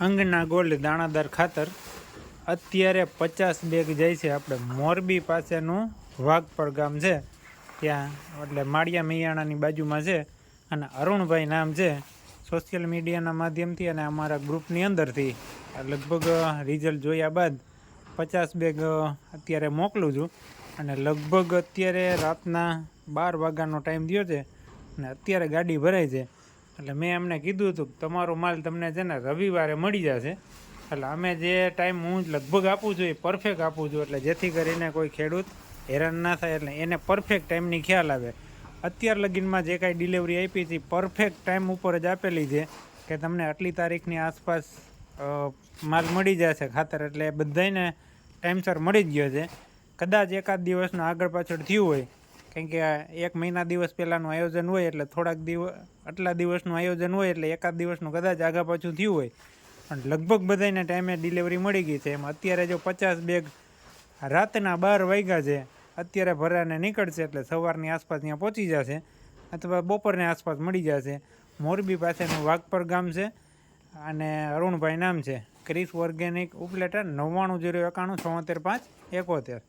અંગના gold દાણાદાર ખાતર. અત્યારે પચાસ બેગ જાય છે આપણે મોરબી પાસેનું વાઘપર ગામ છે. ત્યાં, એટલે માળિયા મૈયાણાની બાજુમાં છે અને અરુણભાઈ નામ છે. સોશિયલ મીડિયાના માધ્યમથી અને અમારા ગ્રુપની અંદરથી. લગભગ રિઝલ્ટ જોયા બાદ પચાસ બેગ અત્યારે મોકલું છું. અને લગભગ અત્યારે રાતના બાર વાગ્યાનો ટાઈમ થયો છે અને અત્યારે ગાડી ભરાય છે. એટલે મેં એમને કીધું હતું કે તમારો માલ તમને છે ને રવિવારે મળી જશે. એટલે અમે જે ટાઈમ હું લગભગ આપું છું એ પરફેક્ટ આપું છું. એટલે જેથી કરીને કોઈ ખેડૂત હેરાન ના થાય એટલે એને પરફેક્ટ ટાઈમની ખ્યાલ આવે. અત્યાર લગીનમાં જે કાંઈ ડિલિવરી આપી હતી પરફેક્ટ ટાઈમ ઉપર જ આપેલી છે કે તમને આટલી તારીખની આસપાસ માલ મળી જશે ખાતર. એટલે એ બધાને ટાઈમસર મળી જ ગયો છે. કદાચ એકાદ દિવસનો આગળ પાછળ થયું હોય કારણ કે એક મહિના દિવસ પહેલાંનું આયોજન હોય એટલે થોડાક દિવસ, આટલા દિવસનું આયોજન હોય એટલે એકાદ દિવસનું કદાચ આગા પાછું થયું હોય. પણ લગભગ બધાને ટાઈમે ડિલિવરી મળી ગઈ છે. એમ અત્યારે જો પચાસ બેગ રાતના બાર વાગ્યા છે, અત્યારે ભરાને નીકળશે એટલે સવારની આસપાસ ત્યાં પહોંચી જશે અથવા બપોરની આસપાસ મળી જશે. મોરબી પાસેનું વાઘપર ગામ છે અને અરુણભાઈ નામ છે. ક્રિસ ઓર્ગેનિક ઉપલેટર નવ્વાણું જીરો એકાણું છોતેર પાંચ, એકોતેર.